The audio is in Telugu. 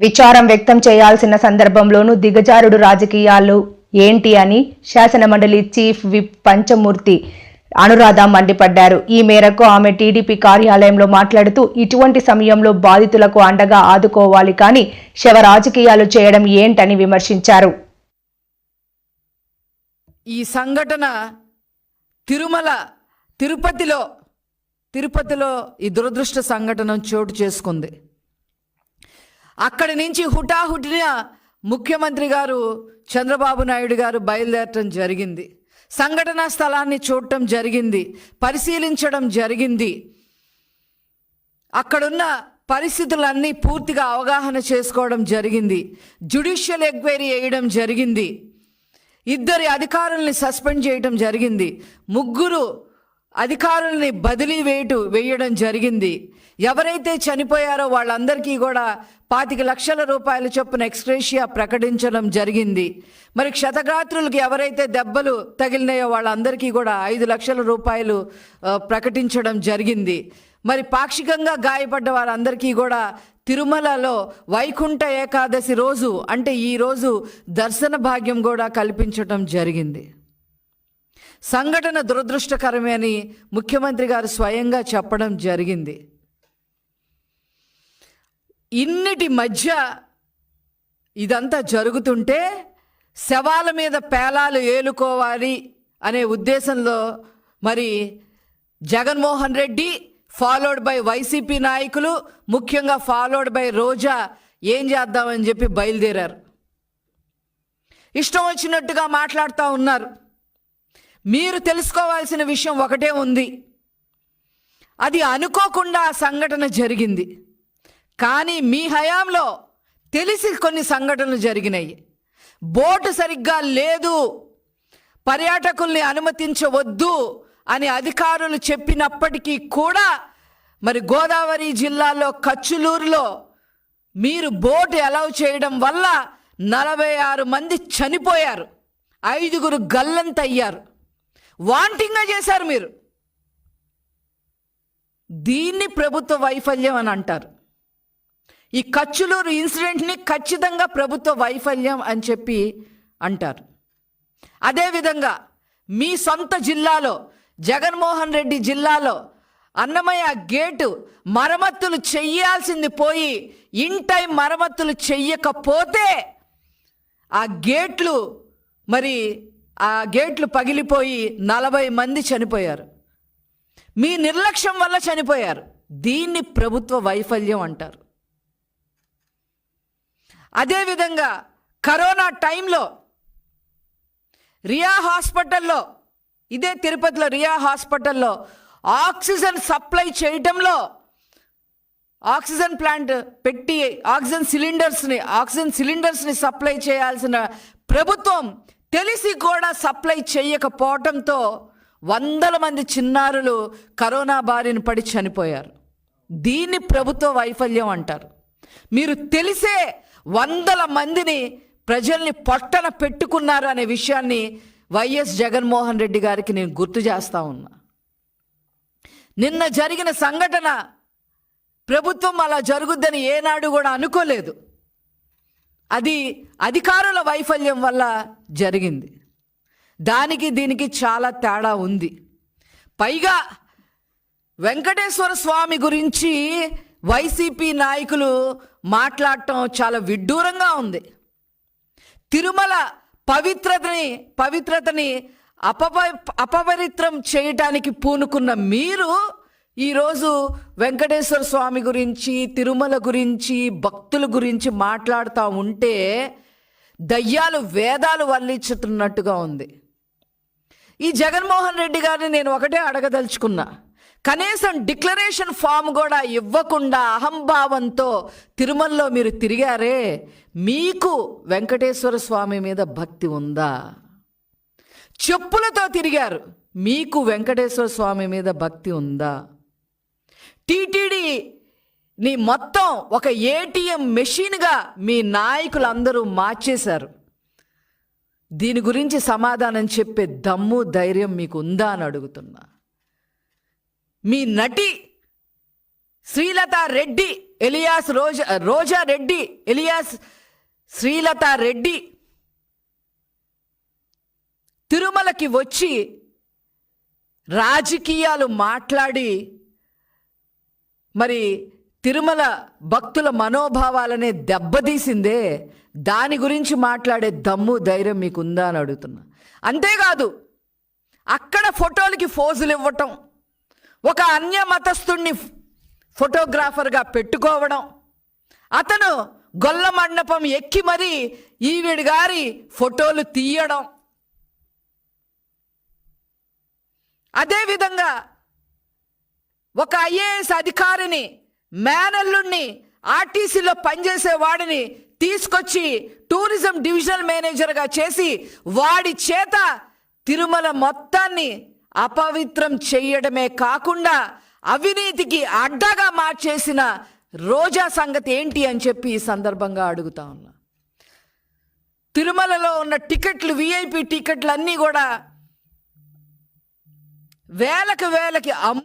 విచారం వ్యక్తం చేయాల్సిన సందర్భంలోనూ దిగజారుడు రాజకీయాలు ఏంటి అని శాసనమండలి చీఫ్ విప్ పంచమూర్తి అనురాధ మండిపడ్డారు. ఈ మేరకు ఆమె టీడీపీ కార్యాలయంలో మాట్లాడుతూ ఇటువంటి సమయంలో బాధితులకు అండగా ఆదుకోవాలి కానీ శవ రాజకీయాలు చేయడం ఏంటని విమర్శించారు. ఈ సంఘటన తిరుమల తిరుపతిలో తిరుపతిలో ఈ దురదృష్ట సంఘటన చోటు చేసుకుంది. అక్కడి నుంచి హుటాహుటిన ముఖ్యమంత్రి గారు చంద్రబాబు నాయుడు గారు బయలుదేరటం జరిగింది. సంఘటనా స్థలాన్ని చూడటం జరిగింది. పరిశీలించడం జరిగింది. అక్కడున్న పరిస్థితులన్నీ పూర్తిగా అవగాహన చేసుకోవడం జరిగింది. జ్యుడిషియల్ ఎంక్వైరీ వేయడం జరిగింది. ఇద్దరి అధికారుల్ని సస్పెండ్ చేయడం జరిగింది. ముగ్గురు అధికారుల్ని బదిలీ వేయటు వేయడం జరిగింది. ఎవరైతే చనిపోయారో వాళ్ళందరికీ కూడా పాతిక లక్షల రూపాయల చొప్పున ఎక్స్క్రేషియా ప్రకటించడం జరిగింది. మరి క్షతగాత్రులకు ఎవరైతే దెబ్బలు తగిలినాయో వాళ్ళందరికీ కూడా ఐదు లక్షల రూపాయలు ప్రకటించడం జరిగింది. మరి పాక్షికంగా గాయపడ్డ వారందరికీ కూడా తిరుమలలో వైకుంఠ ఏకాదశి రోజు అంటే ఈ రోజు దర్శన భాగ్యం కూడా కల్పించటం జరిగింది. సంఘటన దురదృష్టకరమే అని ముఖ్యమంత్రి గారు స్వయంగా చెప్పడం జరిగింది. ఇన్నిటి మధ్య ఇదంతా జరుగుతుంటే శవాల మీద పేలాలు ఏలుకోవాలి అనే ఉద్దేశంలో మరి Jaganmohan Reddy followed by YCP నాయకులు ముఖ్యంగా ఫాలోడ్ బై రోజా ఏం చేద్దామని చెప్పి బయలుదేరారు. ఇష్టం వచ్చినట్టుగా మాట్లాడుతూ ఉన్నారు. మీరు తెలుసుకోవాల్సిన విషయం ఒకటే ఉంది. అది అనుకోకుండా ఆ సంఘటన జరిగింది. కానీ మీ హయాంలో తెలిసి కొన్ని సంఘటనలు జరిగినాయి. బోటు సరిగ్గా లేదు. పర్యాటకుల్ని అనుమతించవద్దు అని అధికారులు చెప్పినప్పటికీ కూడా మరి గోదావరి జిల్లాలో కచ్చులూరులో మీరు బోటు అలౌ చేయడం వల్ల నలభై ఆరు మంది చనిపోయారు. ఐదుగురు గల్లంతయ్యారు. వాంటింగ్గా చేశారు మీరు. దీన్ని ప్రభుత్వ వైఫల్యం అని అంటారు. ఈ ఖర్చులూరు ఇన్సిడెంట్ని ఖచ్చితంగా ప్రభుత్వ వైఫల్యం అని చెప్పి అంటారు. అదేవిధంగా మీ సొంత జిల్లాలో జగన్మోహన్ రెడ్డి జిల్లాలో అన్నమయ్య గేటు మరమ్మతులు చెయ్యాల్సింది పోయి ఇన్ టైం మరమ్మతులు చెయ్యకపోతే ఆ గేట్లు మరి ఆ గేట్లు పగిలిపోయి నలభై మంది చనిపోయారు. మీ నిర్లక్ష్యం వల్ల చనిపోయారు. దీన్ని ప్రభుత్వ వైఫల్యం అంటారు. అదేవిధంగా కరోనా టైంలో రియా హాస్పిటల్లో ఇదే తిరుపతిలో రియా హాస్పిటల్లో ఆక్సిజన్ సప్లై చేయటంలో ఆక్సిజన్ ప్లాంట్ పెట్టి ఆక్సిజన్ సిలిండర్స్ని ఆక్సిజన్ సిలిండర్స్ని సప్లై చేయాల్సిన ప్రభుత్వం తెలిసి కూడా సప్లై చేయకపోవటంతో వందల మంది చిన్నారులు కరోనా బారిన పడి చనిపోయారు. దీన్ని ప్రభుత్వ వైఫల్యం అంటారు. మీరు తెలిసే వందల మందిని ప్రజల్ని పొట్టన పెట్టుకున్నారు అనే విషయాన్ని వైఎస్ జగన్మోహన్ రెడ్డి గారికి నేను గుర్తు చేస్తా ఉన్నా. నిన్న జరిగిన సంఘటన ప్రభుత్వం అలా జరుగుద్దని ఏనాడు కూడా అనుకోలేదు. అది అధికారుల వైఫల్యం వల్ల జరిగింది. దానికి దీనికి చాలా తేడా ఉంది. పైగా వెంకటేశ్వర స్వామి గురించి వైసీపీ నాయకులు మాట్లాడటం చాలా విడ్డూరంగా ఉంది. తిరుమల పవిత్రతని పవిత్రతని అపవ అపవిత్రం చేయటానికి పూనుకున్న మీరు ఈరోజు వెంకటేశ్వర స్వామి గురించి తిరుమల గురించి భక్తుల గురించి మాట్లాడుతూ ఉంటే దయ్యాలు వేదాలు వల్లించుతున్నట్టుగా ఉంది. ఈ జగన్మోహన్ రెడ్డి గారిని నేను ఒకటే అడగదలుచుకున్నా. కనీసం డిక్లరేషన్ ఫామ్ కూడా ఇవ్వకుండా అహంభావంతో తిరుమలలో మీరు తిరిగారే మీకు వెంకటేశ్వర స్వామి మీద భక్తి ఉందా? చెప్పులతో తిరిగారు మీకు వెంకటేశ్వర స్వామి మీద భక్తి ఉందా? టీటీడీ నీ మొత్తం ఒక ఏటీఎం మెషిన్గా మీ నాయకులందరూ మార్చేశారు. దీని గురించి సమాధానం చెప్పే దమ్ము ధైర్యం మీకు ఉందా అని అడుగుతున్నా. మీ నటి శ్రీలత రెడ్డి ఎలియాస్ రోజా రోజా రెడ్డి ఎలియాస్ శ్రీలత రెడ్డి తిరుమలకి వచ్చి రాజకీయాలు మాట్లాడి మరి తిరుమల భక్తుల మనోభావాలనే దెబ్బతీసిందే. దాని గురించి మాట్లాడే దమ్ము ధైర్యం మీకు ఉందా అని అడుగుతున్నా. అంతేకాదు అక్కడ ఫోటోలకి ఫోజులు ఇవ్వటం ఒక అన్య మతస్థుణ్ణి ఫోటోగ్రాఫర్గా పెట్టుకోవడం అతను గొల్ల మండపం ఎక్కి మరీ ఈవిడి గారి ఫోటోలు తీయడం. అదేవిధంగా ఒక ఐఏఎస్ అధికారిని మేనల్లుణ్ణి ఆర్టీసీలో పనిచేసే వాడిని తీసుకొచ్చి టూరిజం డివిజనల్ మేనేజర్గా చేసి వాడి చేత తిరుమల మొత్తాన్ని అపవిత్రం చేయడమే కాకుండా అవినీతికి అడ్డగా మార్చేసిన రోజా సంగతి ఏంటి అని చెప్పి ఈ సందర్భంగా అడుగుతా ఉన్నా. తిరుమలలో ఉన్న టికెట్లు విఐపి టికెట్లు అన్నీ కూడా వేలకు వేలకి అమ్ము